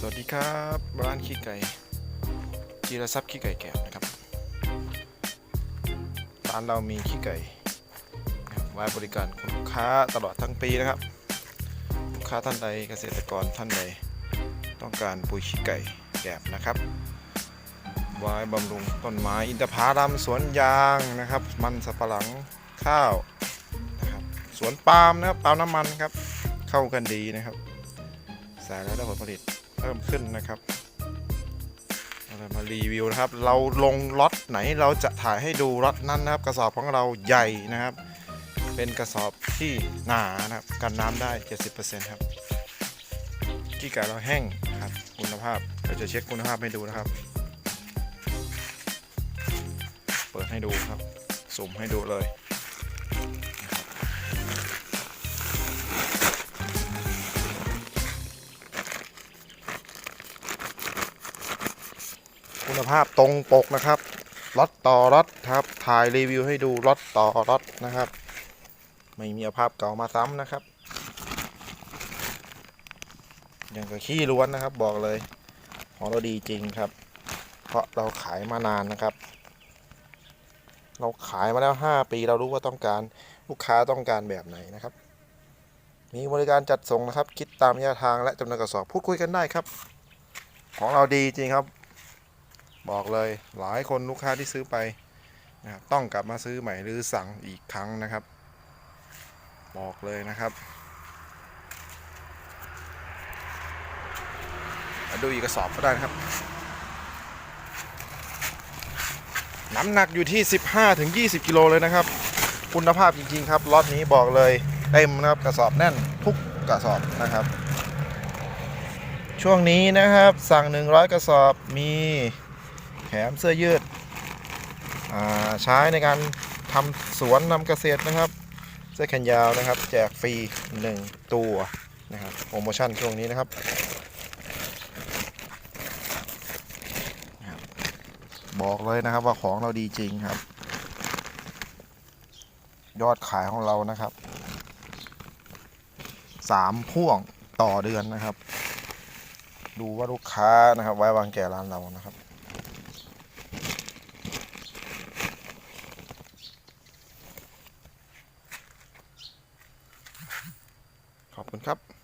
สวัสดีครับร้านขี้ไก่จีรทรัพย์ขี้ไก่แกะนะครับร้านเรามีขี้ไก่ไว้บริการคุณลูกค้าตลอดทั้งปีนะครับลูกค้าท่านใดเกษตรกรท่านใดต้องการปุ๋ยขี้ไก่แกะนะครับไว้บำรุงต้นไม้อินทผลัมสวนยางนะครับ มันสับปะหลังข้าวนะครับสวนปาล์มนะครับปาล์มน้ำมันครับเข้ากันดีนะครับใส่แล้วได้ผลผลิต เพิ่มขึ้นนะครับเรามารีวิวนะครับ เราลงล็อตไหนเราจะถ่ายให้ดูล็อตนั้นนะครับ กระสอบของเราใหญ่นะครับ เป็นกระสอบที่หนานะครับกันน้ำได้ 70%ครับกี้ไก่เราแห้งครับคุณภาพเราจะเช็คคุณภาพให้ดูนะครับ เปิดให้ดูครับสุ่มให้ดูเลย คุณภาพตรงปกนะครับล็อตต่อล็อตครับถ่ายรีวิวให้ดูล็อตต่อล็อตนะครับ ไม่มีภาพเก่ามาซ้ำนะครับอย่างกับขี้ล้วนนะครับบอกเลยของเราดีจริงครับ เพราะเราขายมานานนะครับ เราขายมาแล้ว 5 ปีเรารู้ว่าต้องการลูกค้าต้องการแบบไหนนะครับ มีบริการจัดส่งนะครับ คิดตามระยะทางและจำนวนกระสอบพูดคุยกันได้ครับ ของเราดีจริงครับ บอกเลยหลายคนลูกค้าที่ซื้อไปนะครับต้องกลับมาซื้อใหม่หรือสั่งอีกครั้งนะครับ บอกเลยนะครับดูอีกกระสอบก็ได้นะครับ น้ำหนักอยู่ที่ 15ถึง20 กิโลเลยนะครับ คุณภาพจริงๆครับล็อตนี้บอกเลยเต็มนะครับกระสอบแน่นทุกกระสอบนะครับ ช่วงนี้นะครับสั่ง 100 กระสอบมี แถมเสื้อยืดใช้ในการทำสวนนำเกษตรนะครับเสื้อแขนยาวนะครับ แจกฟรี 1 ตัวนะครับโปรโมชั่นช่วงนี้นะครับบอกเลยนะครับว่าของเราดีจริงครับ ยอดขายของเรานะครับสามพ่วงต่อเดือนนะครับ ดูว่าลูกค้านะครับ ไว้วางแก่ร้านเรานะครับ ขอบคุณครับ